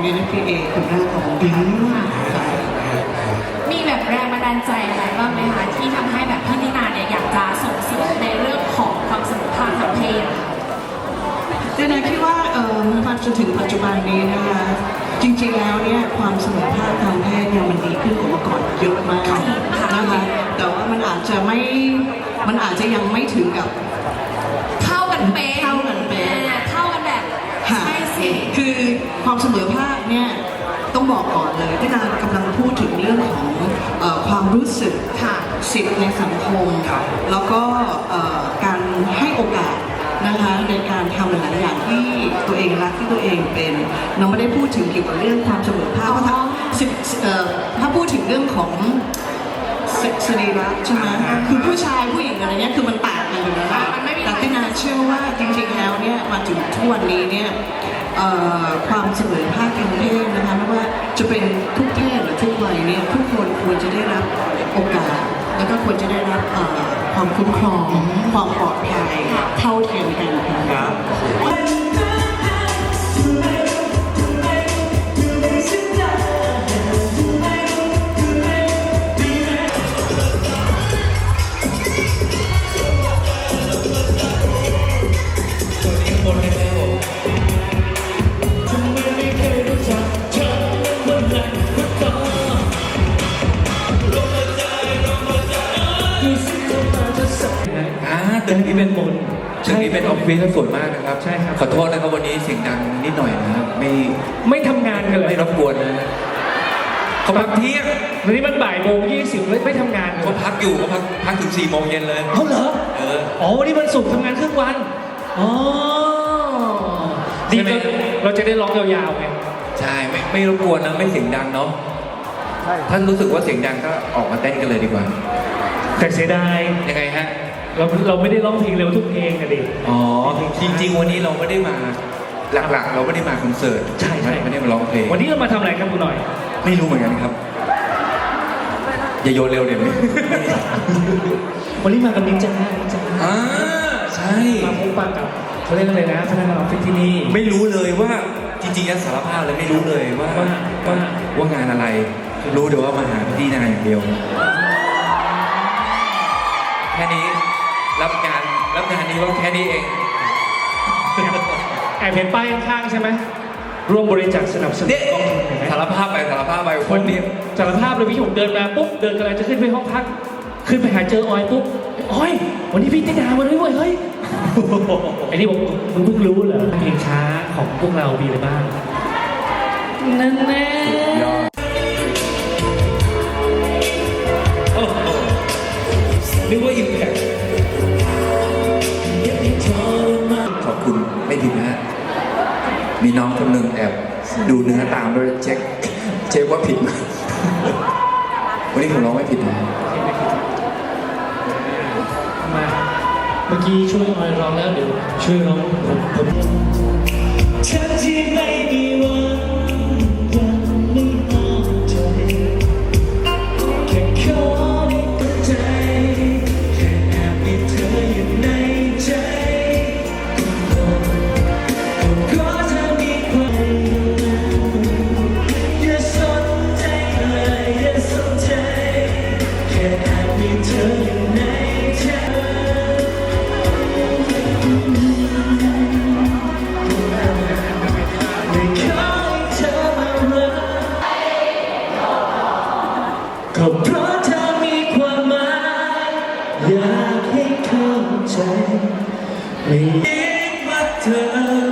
แชมเปี้ยนของ UNFPA คนแรกของวงการค่ะมีแบบแรงบันดาลใจอะไรบ้างไหมคะที่ทำให้แบบพี่ตินาเนี่ยอยากจะส่งเสริมในเรื่องของความเสมอภาคทางเพศ เจนคิดว่าเอ่อมาจนถึงปัจจุบันนี้นะคะ จริงๆแล้วเนี่ยความเสมอภาคทางเพศเนี่ยมันดีขึ้นกว่าเมื่อก่อนเยอะมากนะคะแต่ว่ามันอาจจะไม่มันอาจจะยังไม่ถึงกับ ความรู้สึกค่ะสิทธิ์ในสังคมแล้วก็เอ่อการให้โอกาสนะคะในการทำหลายๆอย่างที่ตัวเองรักที่ตัวเองเป็นเราไม่ได้พูดถึงเกี่ยวกับเรื่องความเสมอภาคเพราะถ้าสิเอ่อถ้าพูดถึงเรื่องของสสรีระใช่ไหมคือผู้ชายผู้หญิงอะไรเนี้ยคือมันต่างกันอยู่แล้วนะมันไม่มี แต่ที่นาเชื่อว่าจริงๆแล้วเนี่ยมาถึงทุกวันนี้เนี่ยเอ่อความเสมอภาคทางเพศนะคะไม่ว่าจะเป็นทุก ควรจะได้รับโอกาส แล้วก็ควรจะได้รับความคุ้มครอง ความปลอดภัยเท่าเทียมกันค่ะ ตึกนี้เป็นมนตึกนี้เป็นออฟฟิศสวยมากนะครับใช่ครับ ขอโทษนะครับวันนี้เสียงดังนิดหน่อยนะครับไม่ไม่ทำงานกันเลยไม่รบกวนนะเขาพักเที่ยงวันนี้มันบ่ายโมงยี่สิบเลยไม่ทำงานเขาพักอยู่เขาพักพักถึงสี่โมงเย็นเลยเอาเหรอเอออ๋อวันนี้มันศุกทำงานครึ่งวันอ๋อดีไหมเราจะได้ร้องยาวๆไงใช่ไม่ไม่รบกวนนะไม่เสียงดังเนาะท่านรู้สึกว่าเสียงดังก็ออกมาเต้นกันเลยดีกว่า แต่เสียดายยังไงฮะ เราเราไม่ได้ร้องเพลงเร็วทุกเพลงนะดิ อ๋อ จริง ๆ วันนี้เราไม่ได้มาหลักๆ เราไม่ได้มาคอนเสิร์ตใช่ใช่ ไม่ได้มาร้องเพลงวันนี้เรามาทำอะไรครับคุณหน่อย ไม่รู้เหมือนกันครับ อย่าโยนเร็วเดี๋ยวนี้วันนี้มากับนิจ้านิจ้าอ่าใช่ มาพบปะกับเขาเรียกอะไรนะพนักงานออฟฟิศที่นี่ ไม่รู้เลยว่าจริงๆแล้วสารภาพเลยไม่รู้เลยว่าว่าว่า ว่างานอะไร รู้แต่ว่ามาหาพี่นายอย่างเดียว แค่นี้ รับงานรับงานนี้ว่าแค่นี้เอง แอบเห็นป้ายข้างๆใช่ไหมร่วมบริจาคสนับสนุนเนี่ยกองทุนเห็นไหมสารภาพไปสารภาพไปคคนนนี้สารภาพเลยพี่ผมเดินมาปุ๊บเดินกำลังจะขึ้นไปห้องพัก ขึ้นไปหาเจอออยปุ๊บออย วันนี้พี่ติดามาด้วยเว้ยเฮ้ยไอ้นี่บอกมึงเพิ่งรู้เหรอเพลงช้าของพวกเรามีอะไรบ้างนั่นแน่ มีน้องคนหนึ่งแอบดูเนื้อตามด้วยเช็คเช็คว่าผิดไหมวันนี้ผมร้องไม่ผิดนะมาเมื่อกี้ช่วยออยร้องแล้วเดี๋ยวช่วยร้องผมผม อบมีเธออยู่ในใจไม่ขอให้เธอมากก็เพราะเธอมีความหมายอยากให้เข้าใจไม่คิดว่าเธอ